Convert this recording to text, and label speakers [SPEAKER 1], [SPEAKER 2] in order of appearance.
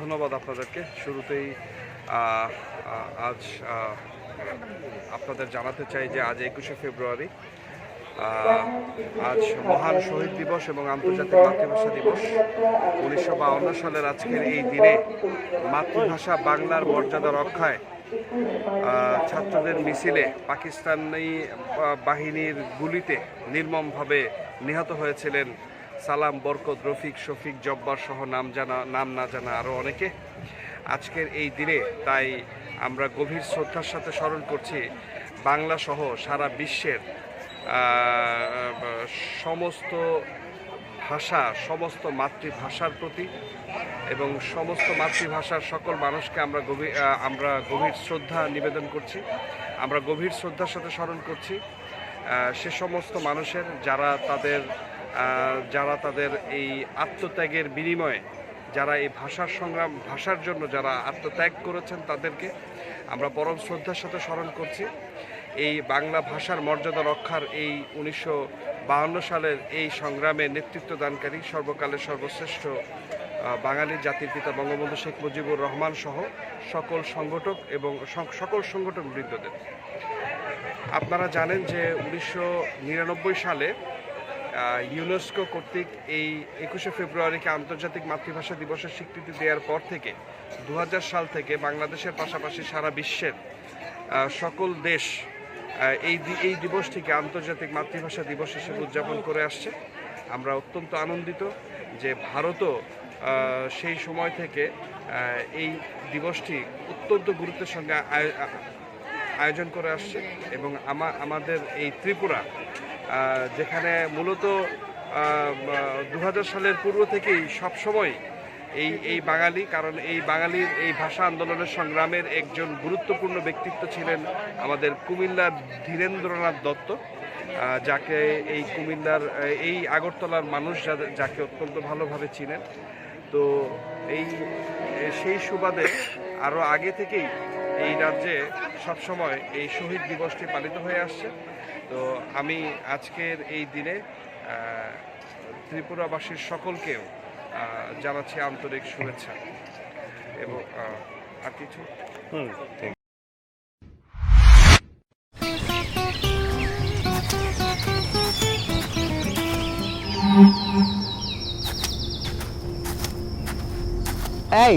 [SPEAKER 1] ধন্যবাদ আপনাদেরকে। শুরুতেই আজ আপনাদের জানাতে চাই যে আজ একুশে ফেব্রুয়ারি আজ মহান শহীদ দিবস এবং আন্তর্জাতিক মাতৃভাষা দিবস। উনিশশো বাউন্ন সালের আজকের এই দিনে মাতৃভাষা বাংলার মর্যাদা রক্ষায় ছাত্রদের মিছিলে পাকিস্তানি বাহিনীর গুলিতে নির্মমভাবে নিহত হয়েছিলেন সালাম, বরকত, রফিক, শফিক, জব্বার সহ নাম জানা, নাম না জানা আরও অনেকে। আজকের এই দিনে তাই আমরা গভীর শ্রদ্ধার সাথে স্মরণ করছি বাংলা সহ সারা বিশ্বের সমস্ত ভাষা, সমস্ত মাতৃভাষার প্রতি এবং সমস্ত মাতৃভাষার সকল মানুষকে আমরা গভীর আমরা গভীর শ্রদ্ধা নিবেদন করছি। আমরা গভীর শ্রদ্ধার সাথে স্মরণ করছি। সে সমস্ত মানুষের যারা তাদের যারা তাদের এই আত্মত্যাগের বিনিময়ে যারা এই ভাষার সংগ্রাম, ভাষার জন্য যারা আত্মত্যাগ করেছেন তাদেরকে আমরা পরম শ্রদ্ধার সাথে স্মরণ করছি। এই বাংলা ভাষার মর্যাদা রক্ষার এই উনিশশো সালের এই সংগ্রামে নেতৃত্ব দানকারী সর্বকালের সর্বশ্রেষ্ঠ বাঙালি জাতির পিতা বঙ্গবন্ধু শেখ মুজিবুর রহমান সহ সকল সংগঠক এবং সকল সংগঠন বৃন্দদের। আপনারা জানেন যে উনিশশো নিরানব্বই সালে ইউনেস্কো কর্তৃক এই একুশে ফেব্রুয়ারিকে আন্তর্জাতিক মাতৃভাষা দিবসের স্বীকৃতি দেওয়ার পর থেকে দু হাজার সাল থেকে বাংলাদেশের পাশাপাশি সারা বিশ্বের সকল দেশ এই এই দিবসটিকে আন্তর্জাতিক মাতৃভাষা দিবস হিসেবে উদযাপন করে আসছে। আমরা অত্যন্ত আনন্দিত যে ভারতও সেই সময় থেকে এই দিবসটি অত্যন্ত গুরুত্বের সঙ্গে আয়োজন করে আসছে এবং আমাদের এই ত্রিপুরা যেখানে মূলত দু হাজার সালের পূর্ব থেকেই সবসময় এই এই বাঙালি, কারণ এই বাঙালির এই ভাষা আন্দোলনের সংগ্রামের একজন গুরুত্বপূর্ণ ব্যক্তিত্ব ছিলেন আমাদের কুমিল্লার ধীরেন্দ্রনাথ দত্ত যাকে এই কুমিল্লার এই আগরতলার মানুষ যাকে অত্যন্ত ভালোভাবে চিনেন। তো এই সেই সুবাদে আরও আগে থেকেই এই রাজ্যে সবসময় এই শহীদ দিবসটি পালিত হয়ে আসছে। তো আমি আজকের এই দিনে ত্রিপুরাবাসীর সকলকেও জানাচ্ছি আন্তরিক শুভেচ্ছা এবং আর কিছু?
[SPEAKER 2] এই